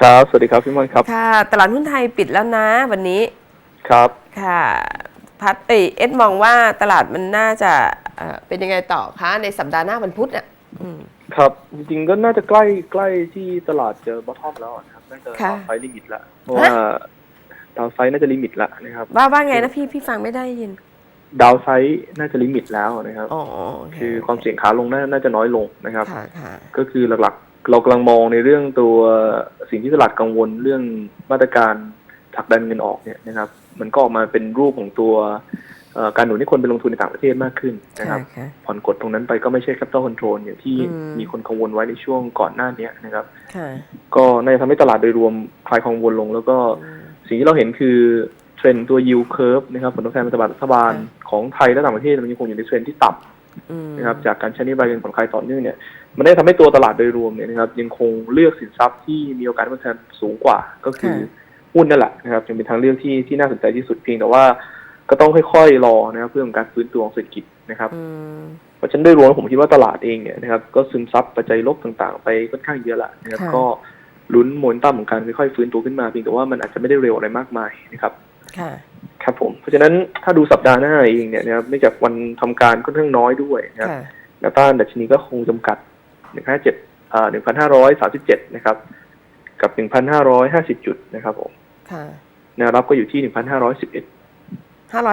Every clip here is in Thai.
ครับ สวัสดีครับพี่มอนครับ ค่ะ ตลาดหุ้นไทยปิดแล้วนะวันนี้ ครับ ค่ะ พัดเอยเอ็ดมองว่าตลาดมันน่าจะเอ่อเป็นยังไงต่อคะในสัปดาห์หน้าวันพุธอะอืม ครับ จริงๆก็น่าจะใกล้ใกล้ที่ตลาดเจอบอททอมแล้วนะครับ น่าจะค่ะดาวไซด์ลิมิตละเพราะว่าดาวไซด์น่าจะลิมิตละนะครับ ว่าว่าไงนะพี่พี่ฟังไม่ได้ยิน ดาวไซด์น่าจะลิมิตแล้วนะครับ อ๋อโเคือความเสี่ยงขาลงน่าน่าจะน้อยลงนะครับ ค่ะค่ะ ก็คือหลักๆ เรากำลังมองในเรื่องตัวสิ่งที่ตลาดกังวลเรื่องมาตรการผลักดันเงินออกเนี่ยนะครับ มันก็ออกมาเป็นรูปของตัวเอ่อการหนุนให้คนไปลงทุนในต่างประเทศมากขึ้นนะคค่ะรับค่ะผ่อนกดตรงนั้นไปก็ไม่ใช่ capital control อย่างที่อืมมีคนกังวลไว้ในช่วงก่อนหน้าเนี้ยนะครับค่ะก็น่าจะทำให้ตลาดโดยรวมคลายความกังวลลง แล้วก็อืมสิ่งที่เราเห็นคือเทรนด์ตัว yield curve นะครับผลตอบแทนพันธบัตรรัฐบาลค่ะของไทยและต่างประเทศมันยังคงอยู่ในเทรนด์ที่ต่ำอืม นะครับจากการใช้นโยบายเงินผ่อนคลายต่อเนื่องเนี่ยมันได้ทำให้ตัวตลาดโดยรวมเนี่ยนะครับยังคงเลือกสินทรัพย์ที่มีโอกาสผลตอบแทนสูงกว่าก็คือหุ้นนั่นแหละนะครับยังเป็นทางเลือกที่ที่น่าสนใจที่สุดเพียงแต่ว่าก็ต้องค่อยๆรอนะครับเพื่อการฟื้นตัวของเศรษฐกิจนะครับอืมเพราะฉะนั้นโดยรวมผมคิดว่าตลาดเองเนี่ยนะครับก็ซึมซับปัจจัยลบต่างๆ ไปค่อนข้างเยอะละนะครับค่ะก็ลุ้นโมเมนตัมของการค่อยๆฟื้นตัวขึ้นมาเพียงแต่ว่ามันอาจจะไม่ได้เร็วอะไรมากมายนะครับค่ะ ครับผมเพราะฉะนั้นถ้าดูสัปดาห์หน้าเองเนี่ยนะครับเนื่องจากวันทำการค่อนข้างน้อยด้วยนะครับค่ะแนวต้านดัชนีก็คงจำกัด157อ่า1,537นะครับ กับ1,550จุดนะครับผมค่ะแนวรับก็อยู่ที่1,511ห้าร้อย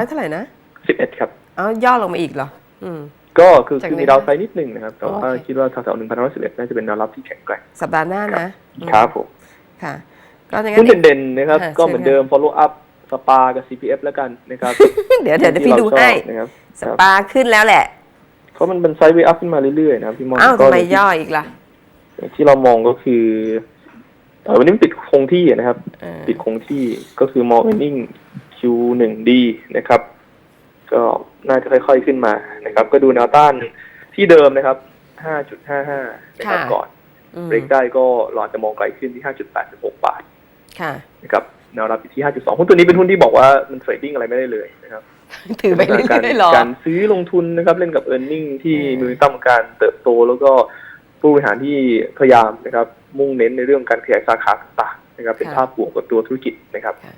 เท่าไหร่นะ11ครับเอาย่อลงมาอีกเหรอ อืมก็คือจากคือไหนมีดาวไซด์นิดหนึ่งนะครับแต่ว่าโอเคคิดว่าแถวๆ1,511น่าจะเป็นแนวรับที่แข็งแกร่งสัปดาห์หน้านะอืมครับผมค่ะ ก็อย่างนั้หุ้นนเด่นๆนะครับค่ะก็เหมือนเดิม follow up ส ปากับ CPF แล้วกันนะครับ เดี๋ยวเดี๋ยวเดี๋ยวพี่ที่ดูเราชอบให้นะครับสปาขึ้นแล้วแหละ เพราะมันเป็นไซด์เวย์อัพขึ้นมาเรื่อยๆนะครับพี่มอนอ้าวก็ทำไมอย่างที่ย่ออีกล่ะอย่างที่เรามองก็คือเอ่อวันนี้มันปิดคงที่นะครับเออปิดคงที่ก็คือมอง earning Q1D นะครับ ก็น่าจะค่อยๆขึ้นมานะครับ ก็ดูแนวต้านที่เดิมนะครับ 5.55นะครับค่ะก่อนอืมเบรกได้ก็เราอาจจะมองไกลขึ้นที่ 5.86 บาทค่ะนะครับ แนวรับอยู่ที่ 5.2 หุ้นตัวนี้เป็นหุ้นที่บอกว่ามันเทรดดิ้งอะไรไม่ได้เลยนะครับถือไปเรื่การอยๆหรอการซื้อลงทุนนะครับ เล่นกับ e a r n i n g ที่อืมมีตั้มการเติบโตแล้วก็ผู้บริหารที่พยายามนะครับ มุ่งเน้นในเรื่องการขยายสาขาต่างๆนะครับเป็นภาพบวกกับตัวธุรกิจนะครับค่ะ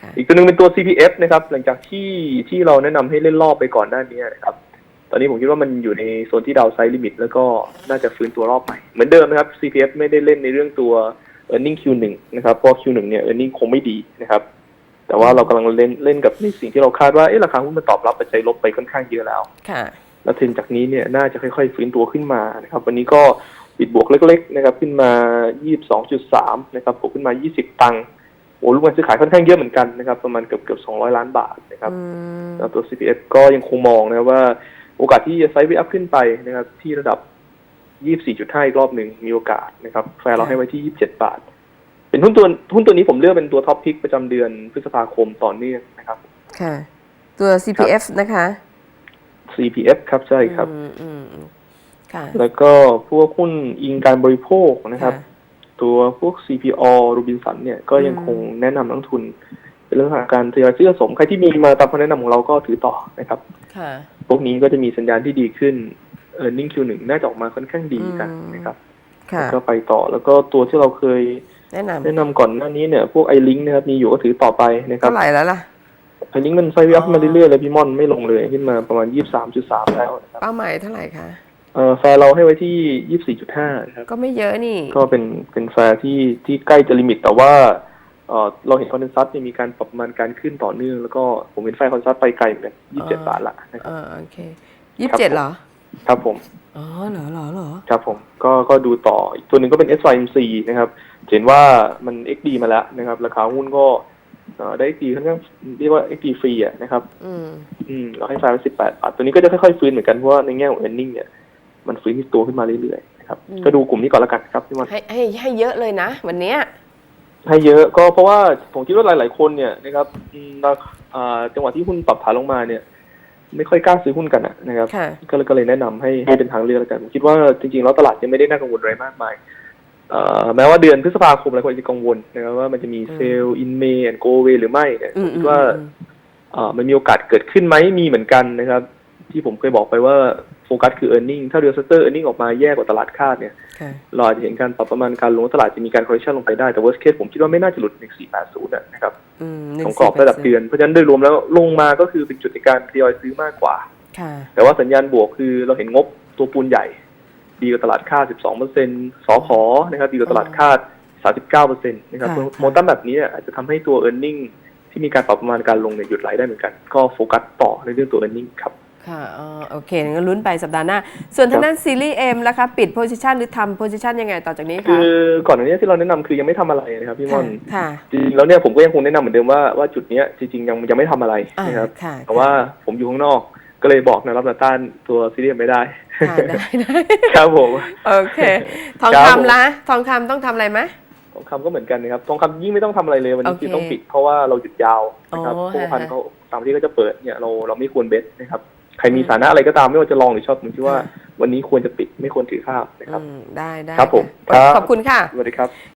ค่ะอีกตัวหนึ่งเป็นตัว CPF นะครับ หลังจากที่ที่เราแนะนำให้เล่นรอบไปก่อนหน้านี้นะครับ ตอนนี้ผมคิดว่ามันอยู่ในโซนที่ดาวไซด์ลิมิต แล้วก็น่าจะฟื้นตัวรอบใหม่เหมือนเดิมนะครับ CPF ไม่ได้เล่นในเรื่องตัว e a r n i n g Q1 นะครับเพราะ Q1 เนี่ย e a r n i n g คงไม่ดีนะครับ แต่ว่าเรากำลังเล่นเล่นกับในสิ่งที่เราคาดว่าเอ๊ะราคาหุ้นมันตอบรับปัจจัยลบไปค่อนข้างเยอะแล้วค่ะแล้วถึงจากนี้เนี่ยน่าจะค่อยๆฟื้นตัวขึ้นมานะครับ วันนี้ก็ปิดบวกเล็ก ๆ นะครับ ขึ้นมา 22.3 นะครับบวกขึ้นมา 20 ตังค์โอ้ลูกเงินซื้อขายค่อนข้างเยอะเหมือนกันนะครับ ประมาณเกือบเกือบ200 ล้านบาทนะครับอืมแล้วตัว CPF ก็ยังคงมองนะครับว่า โอกาสที่จะไซด์เวอัพขึ้นไปนะครับที่ระดับ 24.5อีกรอบหนึ่งมีโอกาสนะครับแฟร์เราให้ไว้ที่27บาท เป็นหุ้นตัวหุ้นตัวนี้ผมเลือกเป็นตัวท็อปพิกประจำเดือนพฤษภาคมต่อเนื่องนะครับ ค่ะ ตัว CPF นะคะ CPF ครับใช่ครับอืมอืมอืมค่ะแล้วก็พวกหุ้นอิงการบริโภคนะครับค่ะตัวพวก CPO รูบินสันเนี่ยก็ยังอืมคงแนะนำนักลงทุนเป็นเรื่องของการทยอยซื้อสะสม ใครที่มีมาตามคำแนะนำของเราก็ถือต่อนะครับค่ะพวกนี้ก็จะมีสัญญาณที่ดีขึ้น e a r n i n g Q1 น่าจะออกมาค่อนข้างดีกันอืมนะครับค่ะแล้วก็ไปต่อแล้วก็ตัวที่เราเคยแนะนแนะนำก่อนหน้านี้เนี่ยพวกไอลิงนะครับมีอยู่ก็ถือต่อไปนะำครับเท่าไหร่แล้วล่ะไอลิงมันไซด์อัพมาเรื่อยๆเลยพี่ม่อนไม่ลงเลยขึ้นมาประมาณ23.3แล้วนะครับเป้าหมายเท่าไหร่คะเอ่อแฟร์เราให้ไว้ที่24.5นะครับก็ไม่เยอะนี่ ก็เป็นเป็นแฟร์ที่ที่ใกล้จะลิมิตแต่ว่าเออเราเห็นคอนเดนซัสเนี่ยมีการปรับประมาณการขึ้นต่อเนื่องแล้วก็ผมเห็นแฟร์คอนเดนซัสไปไกลเหมือนกันยี่สิบเจ็ดอ่าบาทละนะคเอรับอโอเคยี่สิบเจ็ดเหรอ ครับผม อ๋อเหรอเหรอเหรอครับผม ก็ก็ดูต่ออีกตัวหนึ่งก็เป็น SYMC นะครับ เห็นว่ามัน XD มาแล้วนะครับ ราคาหุ้นก็เอ่อได้ XD ค่อนข้างเรียกว่า XD ฟรีอะนะครับ อืม อืมเราให้แฟร์ไว้สิบแปดบาท ตัวนี้ก็จะค่อยๆฟื้นเหมือนกัน เพราะว่าในแง่ของ earning เนี่ย มันฟื้นที่ตัวขึ้นมาเรื่อยๆนะครับก็ดูกลุ่มนี้ก่อนละกันครับพี่มันให้ให้ให้เยอะเลยนะ วันเนี้ย ให้เยอะก็เพราะว่าผมคิดว่าหลายๆคนเนี่ยนะครับอืมราคาอ่าจังหวะที่หุ้นปรับฐานลงมาเนี่ย ไม่ค่อยกล้าซื้อหุ้นกันอะนะครับค่ะก็เลยก็เลยแนะนำให้ให้เป็นทางเลือกแล้วกัน ผมคิดว่าจริงๆแล้วตลาดยังไม่ได้น่ากังวลอะไรมากมายเอ่อแม้ว่าเดือนพฤษภาคมหลายคนอาจจะกังวลนะครับว่ามันจะมีอืมเซลล์อินเมย์แอนโกเวหรือไม่เนี่ยอืผมมอืคิมดว่าอืมเอ่อมันมีโอกาสเกิดขึ้นไหมมีเหมือนกันนะครับ ที่ผมเคยบอกไปว่าโฟ กัสคือ e a r n i n g ถ้าเรียลเซอร์ e a r n i n g ออกมาแย่กว่าตลาดคาดเนี่ยค่ะเราอาจจะเห็นการปรับประมาณการลงตลาดจะมีการ correction ลงไปได้แต่ worst case ผมคิดว่าไม่น่าจะหลุด 1480นะนะครับอืมของกรอบระดับเดือนเพราะฉะนั้นโดยรวมแล้วลงมาก็คือเป็นจุดในการทยอยซื้อมากกว่าค่ะแต่ว่าสัญญาณบวกคือเราเห็นงบตัวปูนใหญ่ ดีกว่าตลาดคาด 12เปอร์เซ็นต์สอขอนะครับดีกว่าตลาดคาด 39เปอร์เซ็นต์นะครับค่ะโมตัมแบบนี้เนี่ยอาจจะทำให้ตัว e a r n i n g ที่มีการปรับประมาณการลงเนี่ยหยุดไหลได้เหมือนกัน ก็โฟกัสต่อในเรื่องตัว e a r n i n g ครับ ค่ะอ๋อโอเคงั้นลุ้นไปสัปดาห์หน้า ส่วนทางด้านซีรีส์เอ็มล่ะคะปิดโพซิชันหรือทำโพซิชันยังไงต่อจากนี้คืคะอก่อนหน้านี้ที่เราแนะนำคือยังไม่ทำอะไรนะครับพี่ม่ค่ะอนค่ะจริงๆแล้วเนี่ยผมก็ยังคงแนะนำเหมือนเดิมว่าว่าจุดเนี้ยจริงๆยังยังไม่ทำอะไรอ่านะครับค่ะแต่ว่าผมอยู่ข้างนอกก็เลยบอกนะรับนาต้านตัวซีรีส์ไม่ได้ค่ะได้ได้ครับผมโอเค ทองครับผมคำละทองคำต้องทำอะไรไหมทองคำก็เหมือนกันนะครับทองคำยิ่งไม่ต้องทำอะไรเลยวันนี้โอเคคือต้องปิดเพราะว่าเราหยุดยาวนะครับอ๋อผู้พันฮะเขาตามที่ก็จะเปิดเนี่ยเราเราไม่ควรเบสนะครับใค รมีฐานะอะไรก็ตามไม่ว่าจะลองหรือชอบผมคิดว่าค่ะวันนี้ควรจะปิดไม่ควรถือข้ามนะครับอืมได้ได้ครับผมค่ะครับขอบคุณค่ะสวัสดีครับ